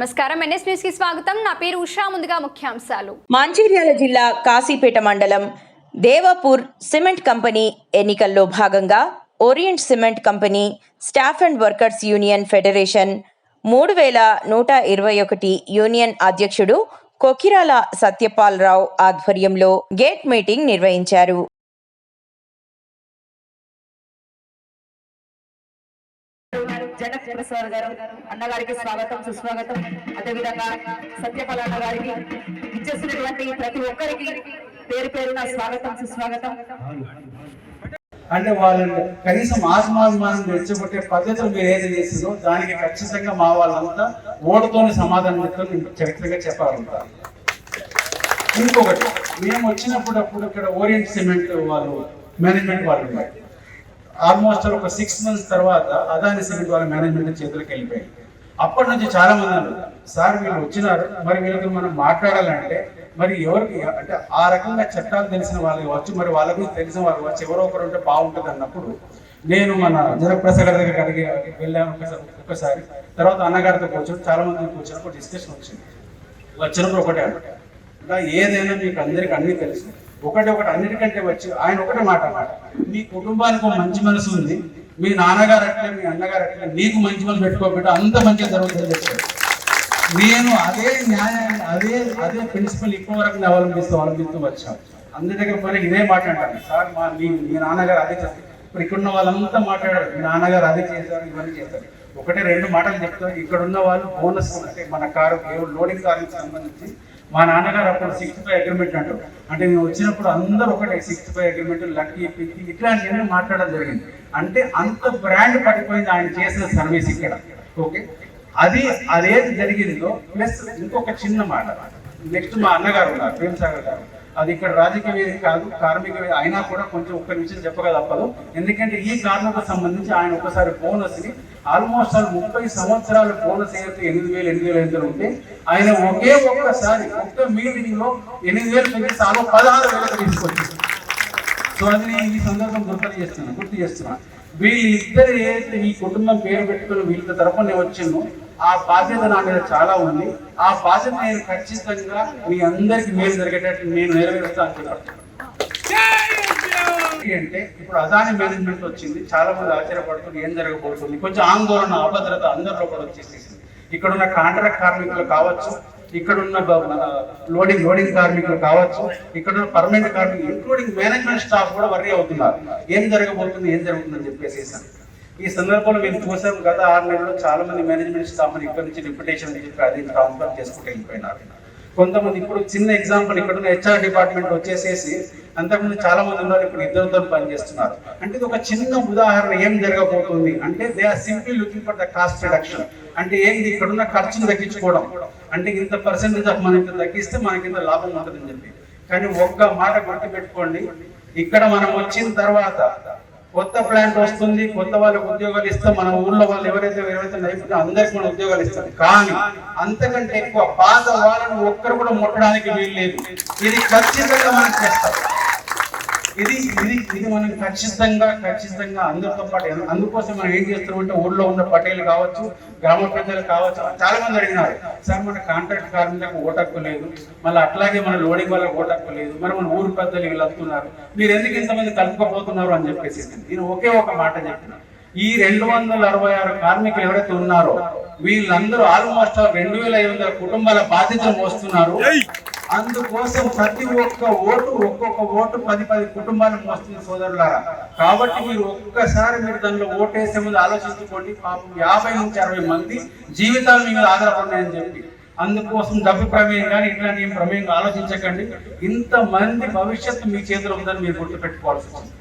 నమస్కారం. ఎన్ఎస్ న్యూస్కి స్వాగతం. నా పేరు ఉషా. ముందుగా ముఖ్యాంశాలు. మంచిర్యాల జిల్లా కాశీపేట మండలం దేవాపూర్ సిమెంట్ కంపెనీ ఎన్నికల్లో భాగంగా Orient cement company staff and workers union federation మూడు వేల నూట ఇరవై ఒకటి యూనియన్ అధ్యక్షుడు కొకిరాల సత్యపాల్ రావు ఆధ్వర్యంలో గేట్ మీటింగ్ నిర్వహించారు. జనక్ ప్రసాద్ గారు అన్నగారికి స్వాగతం సుస్వాగతం. అదేవిధంగా సత్యపాల అన్న గారికి ఇచ్చేసినటువంటి ప్రతి ఒక్కరికి పేరు పేరున స్వాగతం సుస్వాగతం. అంటే వాళ్ళని కనీసం ఆసమాసమానం తెచ్చబట్టే పద్ధతులు మీరు ఏది చేస్తుందో దానికి ఖచ్చితంగా మా వాళ్ళంతా ఓటుతోని సమాధానం చెప్తారు మీకు చరిత్రగా చెప్పాలంటారు ఇంకొకటి మేము వచ్చినప్పుడు అప్పుడు ఇక్కడ ఓరియంట్ సిమెంట్ వాళ్ళు మేనేజ్మెంట్ వాళ్ళు ఉన్నారు. ఆల్మోస్ట్ ఒక సిక్స్ మంత్స్ తర్వాత అదాని సిమెంట్ వాళ్ళ మేనేజ్మెంట్ చేతులకు వెళ్ళిపోయింది అప్పటి నుంచి చాలా మంది అన్నారు సార్ వీళ్ళు వచ్చినారు మరి వీళ్ళకి మనం మాట్లాడాలంటే మరి ఎవరికి అంటే ఆ రకంగా చట్టాలు తెలిసిన వాళ్ళు కావచ్చు మరి వాళ్ళ గురించి తెలిసిన వాళ్ళు కావచ్చు ఎవరో ఒకరు ఉంటే బాగుంటుంది అన్నప్పుడు నేను మన జనప్రసాద్ గారి దగ్గరికి అడిగి వెళ్ళాను ఒకసారి. ఒక్కసారి తర్వాత అన్నగారితో కూర్చొని చాలా మంది కూర్చున్నప్పుడు డిస్కషన్ వచ్చింది. వచ్చినప్పుడు ఒకటే ఇలా ఇంకా ఏదైనా మీకు అందరికి అన్ని తెలుసు. ఒకటి ఒకటి అన్నిటికంటే వచ్చి ఆయన ఒకటే మాట అన్నమాట మీ కుటుంబానికి ఒక మంచి మనసు ఉంది. మీ నాన్నగారు అట్లే మీ అన్నగారు అట్లే నీకు మంచి మనసు పెట్టుకోబెట్టి అంత మంచిగా జరుగుతుంది నేను అదే న్యాయాన్ని అదే అదే ప్రిన్సిపల్ ఇప్పటి వరకు అవలంబిస్తూ అవలంబిస్తూ వచ్చాను అందరి దగ్గర పోయి ఇదే మాట్లాడాలి సార్ మా మీ మీ నాన్నగారు అదే చేస్తారు. ఇప్పుడు ఇక్కడ ఉన్న వాళ్ళంతా మాట్లాడారు. మీ నాన్నగారు అదే చేశారు ఇవన్నీ చేస్తారు ఒకటే రెండు మాటలు చెప్తారు. ఇక్కడ ఉన్న వాళ్ళు బోనస్ అంటే మన కారు లోడింగ్ కార్కి సంబంధించి మా నాన్నగారు అప్పుడు సిక్స్త్ ఫైవ్ అగ్రిమెంట్ అంటారు. అంటే మేము వచ్చినప్పుడు అందరూ ఒకటే సిక్స్త్ ఫైవ్ అగ్రిమెంట్ లక్కీ పిక్కి ఇట్లాంటివన్నీ మాట్లాడడం జరిగింది. అంటే అంత బ్రాండ్ పడిపోయింది ఆయన చేసిన సర్వీస్ ఇక్కడ. ఓకే అది అదేది జరిగిందో ప్లస్ ఇంకొక చిన్న మాట. నెక్స్ట్ మా అన్నగారు ఉన్నారు ప్రేమ్ సాగర్ గారు. అది ఇక్కడ రాజకీయ వేదిక కాదు కార్మిక వేదిక. అయినా కూడా కొంచెం ఒక్క నిమిషం చెప్పగా తప్పదు ఎందుకంటే ఈ కారణంకు సంబంధించి ఆయన ఒకసారి బోనస్ని ఆల్మోస్ట్ ఆల్ ముప్పై సంవత్సరాలు బోనస్ ఏదైతే ఎనిమిది వేలు ఎనిమిది వేలు ఎంత ఉంటే ఆయన ఒకే ఒక్కసారి ఒక్క మీటింగ్లో ఎనిమిది వేలు పెట్టి చాలా పదహారు వేలకు తీసుకొచ్చారు. సో అది నేను ఈ సందర్భం గుర్తు చేస్తున్నాను గుర్తు చేస్తున్నాను వీళ్ళిద్దరు ఏదైతే ఈ కుటుంబం పేరు పెట్టుకుని వీళ్ళ తరపున వచ్చిందో ఆ బాధ్యత నా మీద చాలా ఉంది. ఆ బాధ్యత నేను ఖచ్చితంగా మీ అందరికి మేలు జరిగేటట్టు నేను నెరవేరుస్తాను చెప్పాను అంటే ఇప్పుడు అదాని మేనేజ్మెంట్ వచ్చింది. చాలా మంది ఆశ్చర్యపడుతుంది ఏం జరగబోతుంది? కొంచెం ఆందోళన అభద్రత అందరిలో కూడా వచ్చేసేసింది. ఇక్కడ ఉన్న కాంట్రాక్ట్ కార్మికులు కావచ్చు ఇక్కడ ఉన్న మన లోడింగ్ లోడింగ్ కార్మికులు కావచ్చు ఇక్కడ ఉన్న పర్మనెంట్ కార్మికులు ఇంక్లూడింగ్ మేనేజ్మెంట్ స్టాఫ్ కూడా వర్రీ అవుతున్నారు. ఏం జరగబోతుంది ఏం జరుగుతుందని చెప్పేసి ఈ సందర్భంలో మేము చూసాం గత ఆరు నెలల్లో చాలా మంది మేనేజ్మెంట్ స్టాఫ్ ఇక్కడ నుంచి రిప్యుటేషన్ చెప్పి అది ట్రాన్స్ఫర్ చేసుకుంటూ వెళ్ళిపోయినారు. కొంతమంది ఇప్పుడు చిన్న ఎగ్జాంపుల్ ఇక్కడ ఉన్న హెచ్ఆర్ డిపార్ట్మెంట్ వచ్చేసేసి అంతకుముందు చాలా మంది ఉన్నారు ఇప్పుడు ఇద్దరితో పనిచేస్తున్నారు. అంటే ఇది ఒక చిన్న ఉదాహరణ ఏం జరగబోతుంది అంటే they are simply looking for the cost reduction అంటే ఏంది ఇక్కడ ఉన్న ఖర్చును తగ్గించుకోవడం? అంటే ఇంత పర్సెంటేజ్ ఆఫ్ మనకి తగ్గిస్తే మనకి ఇంత లాభం ఉంటుందని చెప్పి. కానీ ఒక్క మాట గుర్తుపెట్టుకోండి ఇక్కడ మనం వచ్చిన తర్వాత కొత్త ప్లాంట్ వస్తుంది కొత్త వాళ్ళకి ఉద్యోగాలు ఇస్తాం మన ఊర్లో వాళ్ళు ఎవరైతే ఎవరైతే నైపుణ్యం అందరికి మనం ఉద్యోగాలు ఇస్తాం కానీ అంతకంటే ఎక్కువ పాత వాళ్ళను ఒక్కరు కూడా ముట్టడానికి వీలు లేదు ఇది ఖచ్చితంగా మనకి ఇది ఇది ఇది మనం ఖచ్చితంగా ఖచ్చితంగా అందరితో పాటు అందుకోసం మనం ఏం చేస్తామంటే ఊళ్ళో ఉన్న పటేలు కావచ్చు గ్రామ ప్రజలు కావచ్చు చాలా మంది అడిగినారు. సార్ మన కాంట్రాక్ట్ కార్మికులకు ఓటక్కు లేదు మళ్ళీ అట్లాగే మన లోడింగ్ వాళ్ళకి ఓటక్కు లేదు మరి మన ఊరు పెద్దలు వీళ్ళు వస్తున్నారు. మీరు ఎందుకు ఇంతమంది కలుపుకపోతున్నారు అని చెప్పేసి. నేను ఒకే ఒక మాట చెప్పిన. ఈ రెండు వందల అరవై ఆరు కార్మికులు ఎవరైతే ఉన్నారో వీళ్ళందరూ ఆల్మోస్ట్ రెండు వేల ఐదు వందల కుటుంబాల బాధ్యతలు మోస్తున్నారు. అందుకోసం ప్రతి ఒక్క ఓటు ఒక్కొక్క ఓటు పది పది కుటుంబాలు మోస్తుంది సోదరులారా. కాబట్టి మీరు ఒక్కసారి మీరు దానిలో ఓటేసే ముందు ఆలోచించుకోండి. పాపం యాభై నుంచి అరవై మంది జీవితాలు మీ మీద ఆధారపడినాయని చెప్పి. అందుకోసం డబ్బు ప్రమేయం కానీ ఇట్లాంటి ఏం ప్రమేయం ఆలోచించకండి. ఇంతమంది భవిష్యత్తు మీ చేతిలో ఉందని మీరు గుర్తుపెట్టుకోవాల్సి వస్తుంది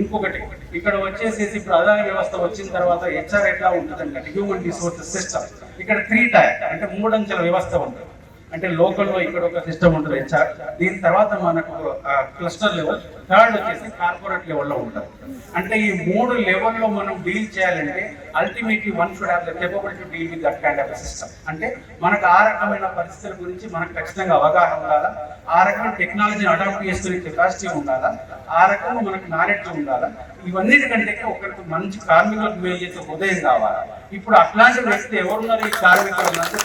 ఇంకొకటి ఇక్కడ వచ్చేసేసి ఇప్పుడు అదాని వ్యవస్థ వచ్చిన తర్వాత హెచ్ఆర్ ఎట్లా ఉంటుందంటే హ్యూమన్ రిసోర్సెస్ సిస్టమ్ ఇక్కడ త్రీ టైర్ అంటే మూడంచెల వ్యవస్థ ఉంటుంది అంటే లోకల్లో ఇక్కడ ఒక సిస్టమ్ ఉంటుంది. హెచ్ఆర్ దీని తర్వాత మనకు క్లస్టర్ లెవెల్ థర్డ్ వచ్చేసి కార్పొరేట్ లెవెల్లో ఉంటుంది. అంటే ఈ మూడు లెవెల్లో మనం డీల్ చేయాలంటే ultimately one should have the capability deal with that kind of system అంటే మనకు ఆ రకమైన పరిస్థితుల గురించి మనకు ఖచ్చితంగా అవగాహన ఉండాలా? ఆ రకమైన టెక్నాలజీని అడాప్ట్ చేసుకునే కెపాసిటీ ఉండాలా? ఆ రకంగా మనకు నాలెడ్జ్ ఉండాలా? ఇవన్నిటికంటే ఒకరికి మంచి కార్మికులకు మేలు చేసే ఉదయం కావాలా? ఇప్పుడు అట్లాంటి వ్యక్తి ఎవరున్నారు ఈ కార్మికులు అన్నది